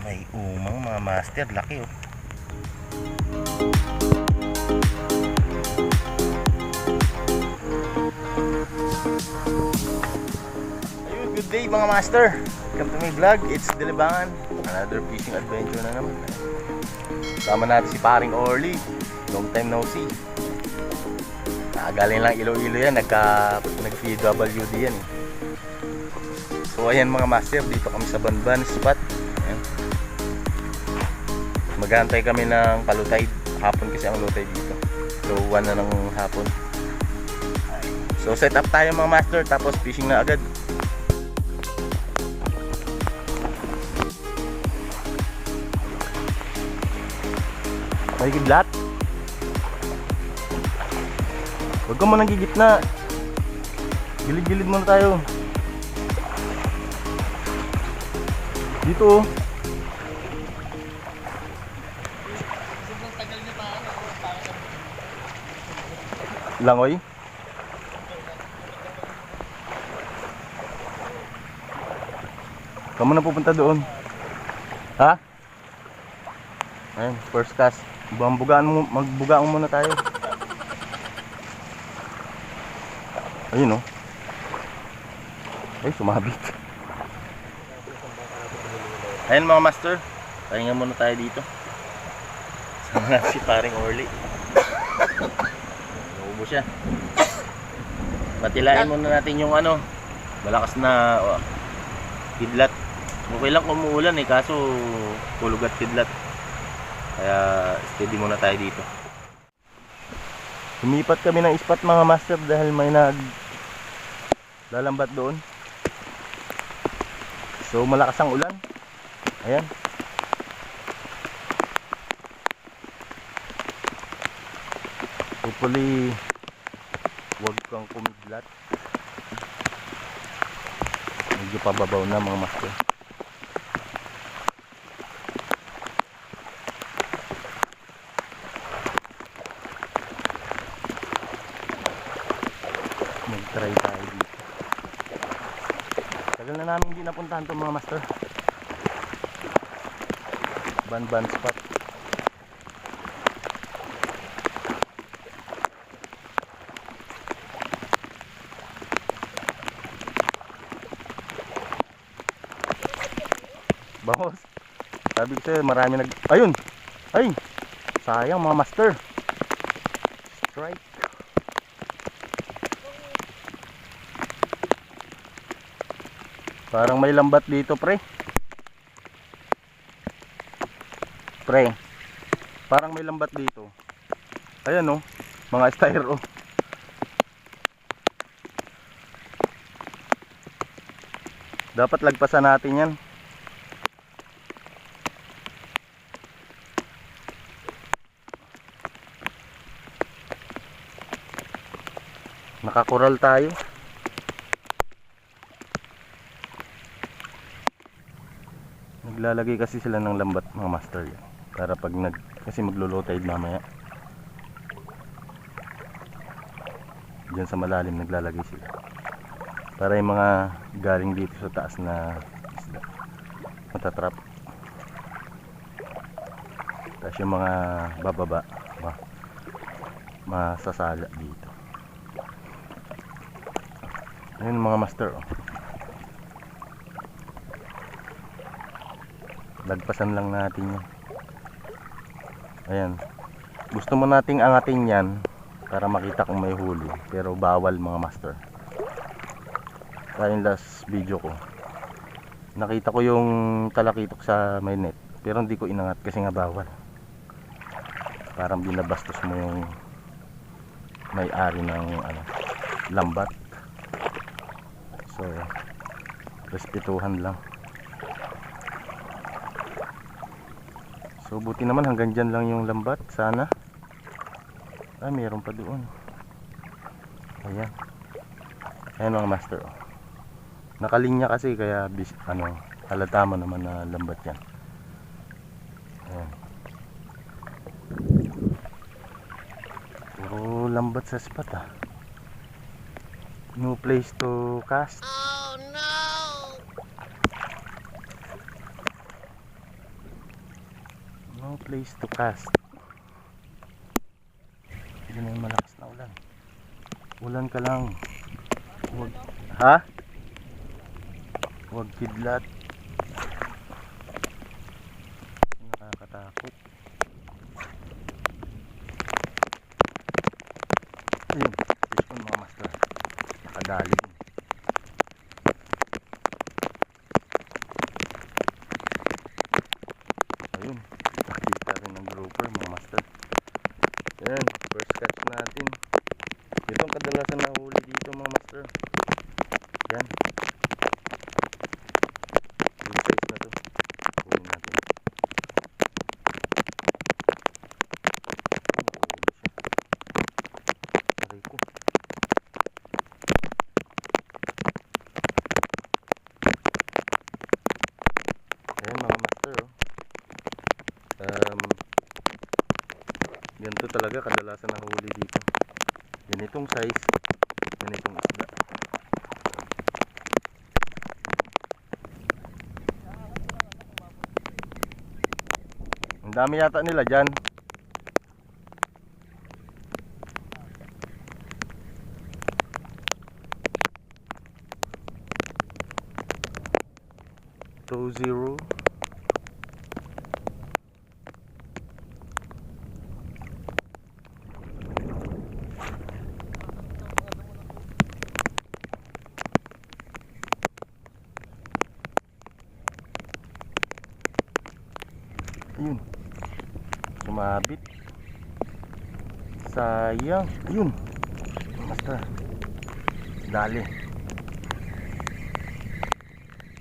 May umang mga master, laki oh. Ayun, good day mga master. Welcome to my vlog. It's Dilibangan. Another fishing adventure na naman. Sama natin si paring Orly. Long time no see. Nakagaling lang Iloilo yan. Nagka, nag-PWD yan eh. So ayan mga master, dito kami sa Banban spot. Ayan. Maghantay kami ng kalutay. Hapon kasi ang lutay dito. So 1 na ng hapon. So set up tayo mga master tapos fishing na agad. May kidlat. Huwag ka mo nang gigitna. Gilid-gilid muna tayo. Dito oh. Langoy? Kamu na pupunta doon? Ha? Ayun, first cast. Bugaan mo, magbugaan muna tayo. Ayun oh. Ay, sumabit. Ayun mga master, pahinga muna tayo dito. Sama si paring Orly. Siya. Patilain muna natin yung ano, malakas na oh, kidlat. Okay lang kung umuulan eh, kaso tulog at kidlat. Kaya steady muna tayo dito. Lumipat kami ng spot mga master dahil may nag lalambat doon. So malakas ang ulan. Ayan. Hopefully wag kang kumidlat. Medyo pababaw na mga master. Mag-try tayo dito. Tagal na namin hindi napuntahan to mga master. Ban-ban spot. Sabi ko sa'yo, marami nag... Ayun! Ay! Sayang mga master. Strike. Parang may lambat dito, pre. Pre. Parang may lambat dito. Ayan oh, mga styro. Dapat lagpasan natin 'yan. Nakakural tayo. Naglalagay kasi sila ng lambat mga master yan. Para pag nag kasi maglo-low mamaya. Diyan sa malalim naglalagay sila. Para yung mga galing dito sa taas na isda matatrap. Tapos yung mga bababa ma masasala dito. Ayun mga master oh. lagpasan lang natin yan ayan. Gusto mo nating angatin yan para makita kung may huli pero bawal mga master. Kaya yung last video ko. Nakita ko yung talakitok sa may net pero hindi ko inangat kasi nga bawal. Parang binabastos mo yung may-ari ng ano, lambat so respetuhan lang So buti naman hanggang dyan lang yung lambat sana. Ah, mayroon pa doon. Ayan. Ayan mga master. oh. Nakalinya kasi kaya bis, ano, halata mo naman na lambat yan. Ayan. Puro lambat sa spot ah. No place to cast. No place to cast. Yun na yung malakas na ulan. Ulan ka lang. Huwag, ha? Huwag kidlat. Nakakatakot. Ayun, fish on mga master. Nakadali din. Ayun, nakita rin ng grouper mga master. Yan, first catch natin. Ito ang kadalasan na huli dito mga master. Yan. Size na to. Kunin natin. Master oh. Um, ganito talaga kadalasan. Ganitong size, ganitong isda. Ang dami yata nila dyan. Ayun. Sumabit. Sayang. Ayun. Basta. Dali.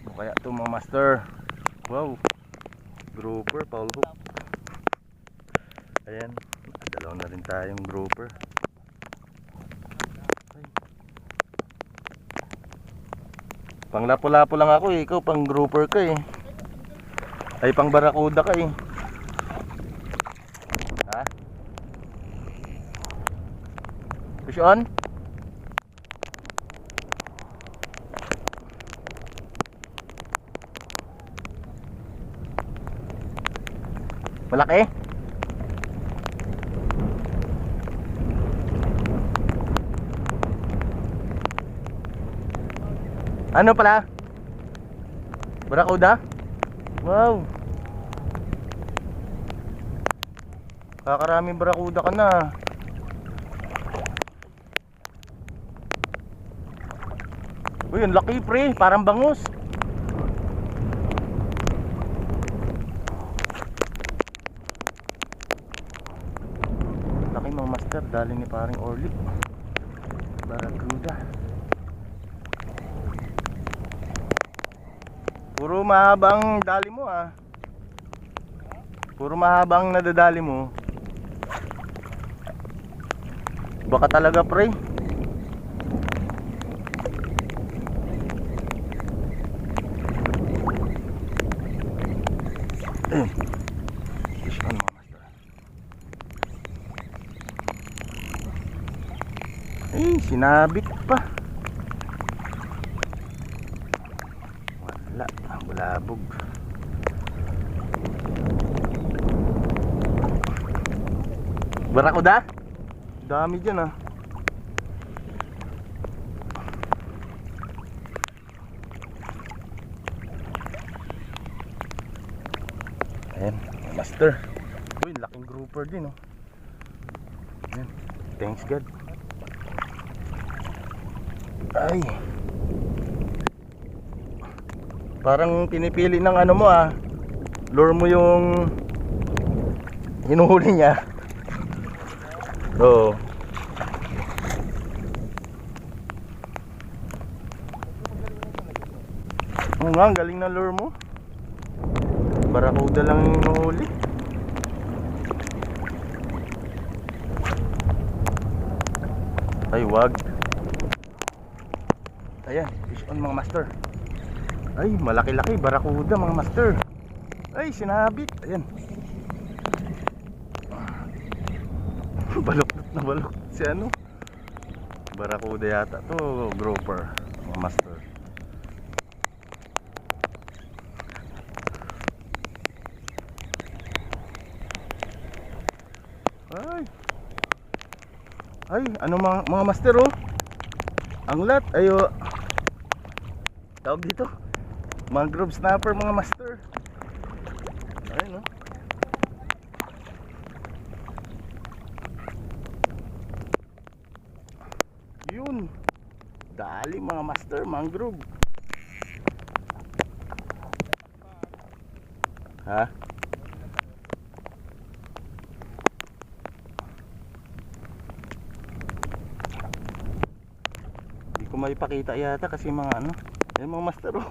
Ano kaya ito mga master? Wow. Grouper, Paul Hook. Ayan. Dalaw na rin tayong grouper. Pang lapo-lapo lang ako eh. Ikaw pang grouper ka eh. Ay pang barakuda ka eh. Ha? Fish on? Malaki? Ano pala? Barakuda? Wow. Kakaraming barakuda ka na. Uy, ang laki pre, parang bangus. Laki mga master, daling ni paring Orly. Barakuda. Puro mahabang dali mo ah. Puro mahabang nadadali mo. Baka talaga pre. Eh. Fish on mga master. Eh, sinabit pa. Wala, bulabog. Barakuda? Dami dyan ah. Ayan, master. Uy, laking grouper din oh. Ayan, thanks God. Ay. Parang pinipili ng ano mo ah. Lure mo yung hinuhuli niya. Oo. Oo nga, galing na lure mo. Barakuda lang yung hinuhuli. Ay, wag. Ayan, fish on mga master. Ay, malaki-laki, barakuda mga master. Ay, sinabit. Ayan. balok na balok si ano. Barakuda yata to, grouper, mga master. Ay. Ay, ano mga, mga master oh. Ang lat, ayo. Tawag dito. Mangrove snapper mga master. Ayun oh. Yun. Dali mga master, mangrove. Ha? Hindi ko maipakita yata kasi mga ano. Yan mga master oh.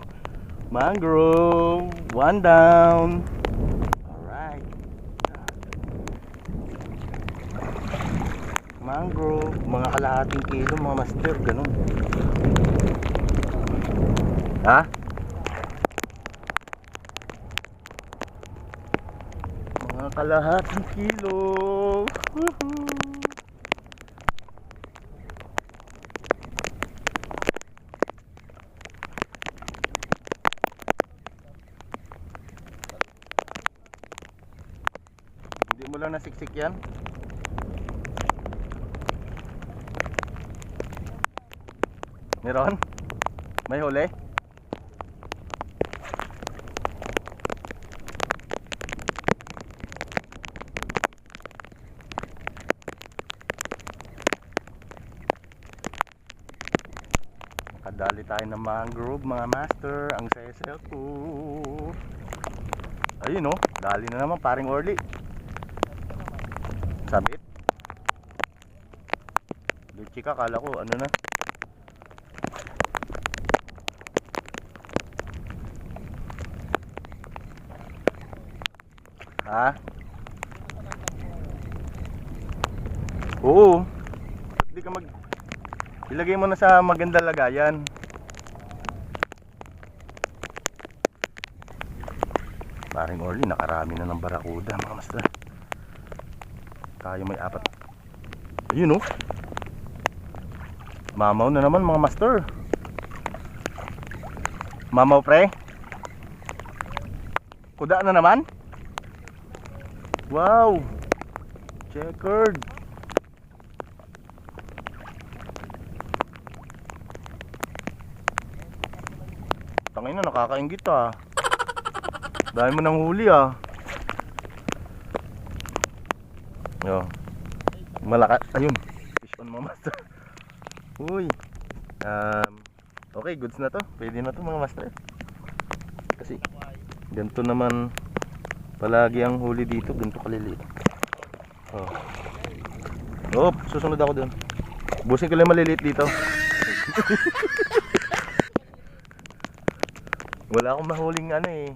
Mangrove. One down. Alright. Mangrove. Mga kalahating kilo mga master. Ganun. Ha? Mga kalahating kilo. Woohoo! Hindi mo lang nasiksik yan? Meron? May huli? Nakadali tayo ng mangrove mga master Ang sesel ko Ayun oh, dali na naman paring Orly Sabit Luchi ka, kala ko ano na? Ha? Oo. Hindi ka mag Ilagay mo na sa maganda lagayan. Paring Orly, nakarami na ng barakuda mga master Tayo may apat. Ayun oh. Mamaw na naman mga master. Mamaw pre. Kuda na naman. Wow. Checkered. Tangin na nakakaingit ah. Dahil mo nang huli ah Yo Malakas Ayun. Fish on mga master. Uy. Um, Okay goods na to. Pwede na to mga master. Kasi Ganito naman Palagi ang huli dito. Ganito kaliliit. Oh. Oh, susunod ako dun. Busin ko lang maliliit dito. Wala akong mahuling ano eh.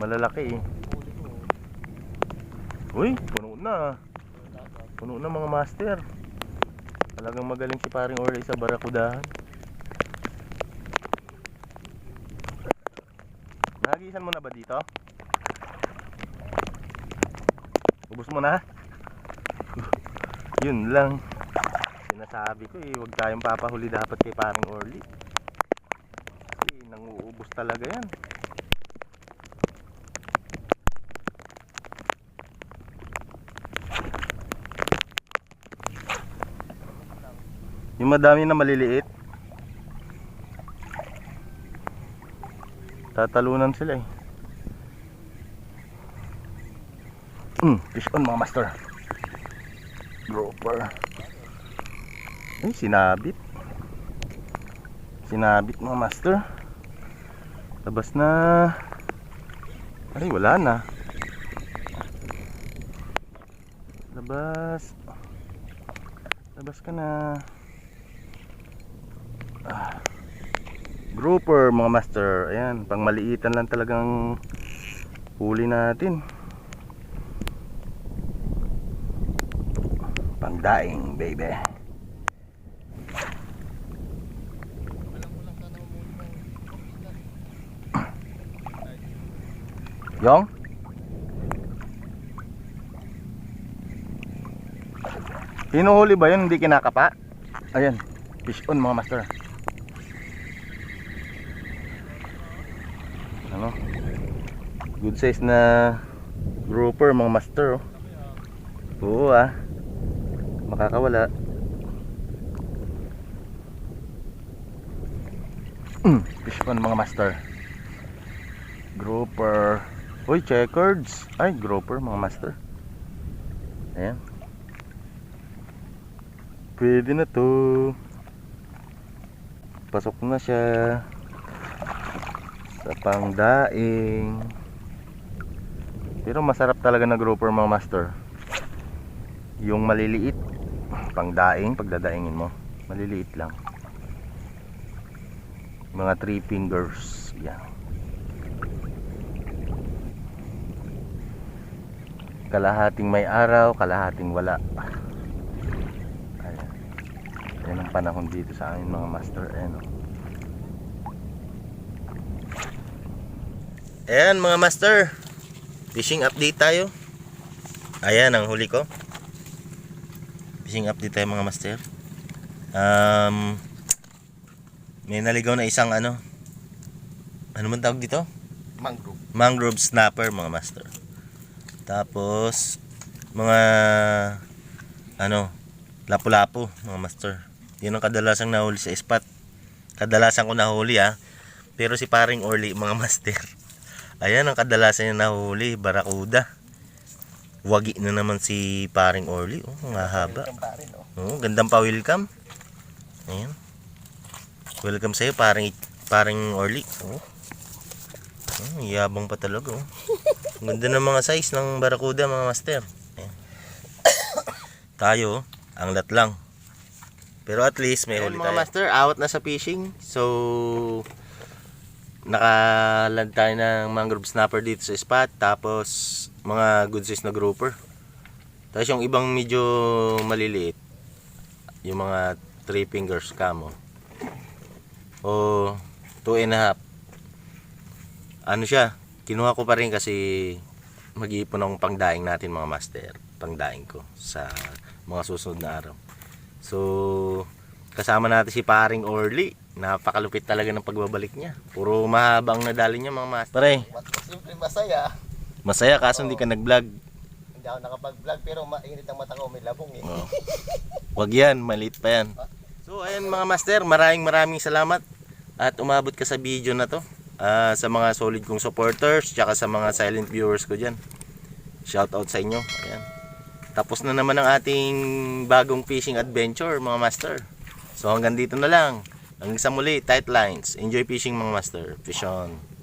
Malalaki eh. Uy, puno na. Puno na mga master. Talagang magaling si paring Orly sa barakudahan. Nahagisan mo na ba dito? Ubus mo na? Yun lang. Sinasabi ko eh, huwag tayong papahuli dapat kay paring Orly. Kasi nanguubos talaga yan. Yung madami na maliliit. Tatalunan sila eh. Hmm, fish on mga master. Grouper. Ay, sinabit. Sinabit mga master. Labas na. Ay, wala na. Labas. Labas ka na. Grouper mga master. Ayan, pang maliitan lang talagang huli natin. Pangdaing, baby. Yong? Hinuhuli ba yun? Hindi kinakapa? Ayan. Fish on mga master. Ano? Ano? Good size na grouper mga master. Oh. Oo ah. Makakawala. Mm, fish on mga master. Grouper. Uy, checkereds. Ay, grouper mga master. Ayan. Pwede na to. Pasok na siya. Sa pangdaing. Pero masarap talaga na grouper mga master. Yung maliliit. Pangdaing, pagdadaingin mo. Maliliit lang. Mga three fingers. Yan. Kalahating may araw, kalahating wala. Ayan. Yan ang panahon dito sa amin mga master. Ayan o. Ayan mga master. Fishing update tayo. Ayan ang huli ko. Fishing update tayo mga master. Um, may naligaw na isang ano. Ano man tawag dito? Mangrove. Mangrove snapper mga master. Tapos mga ano, lapu-lapu mga master. Yun ang kadalasang nahuli sa spot. Kadalasan ko nahuli ah. Pero si paring Orly mga master. Ayan ang kadalasan niya nahuli, barakuda. Wagi na naman si paring Orly. Oh, ang haba. Oh. Oh, gandang pa welcome. Ayan. Welcome sa'yo, paring, paring Orly. Oh. Oh, yabang pa talaga. Oh. Ang Ganda ng mga size ng barakuda, mga master. Ayan. Tayo, ang lat lang. Pero at least may huli tayo. Mga master, out na sa fishing. So, nakaland tayo ng mangrove snapper dito sa spot. Tapos, mga good size na grouper. Tapos yung ibang medyo maliliit, yung mga 3 fingers camo. O 2 and a half. Ano siya? Kinuha ko pa rin kasi mag-iipon akong pangdaing natin mga master. Pangdaing ko sa mga susunod na araw. So, kasama natin si paring Orly. Napakalupit talaga ng pagbabalik niya. Puro mahabang nadali niya mga master. Pare, Siyempre masaya. masaya kaso hindi ka nag-vlog. Hindi ako nakapag-vlog pero mainit ang mata ko, may labong eh. Oo. Wag yan, maliit pa yan. So ayan mga master, maraming maraming salamat at umabot ka sa video na to. Ah, sa mga solid kong supporters, tsaka sa mga silent viewers ko dyan. Shout out sa inyo. Ayan. Tapos na naman ang ating bagong fishing adventure mga master. So hanggang dito na lang. Hanggang sa muli, tight lines. Enjoy fishing mga master. Fish on.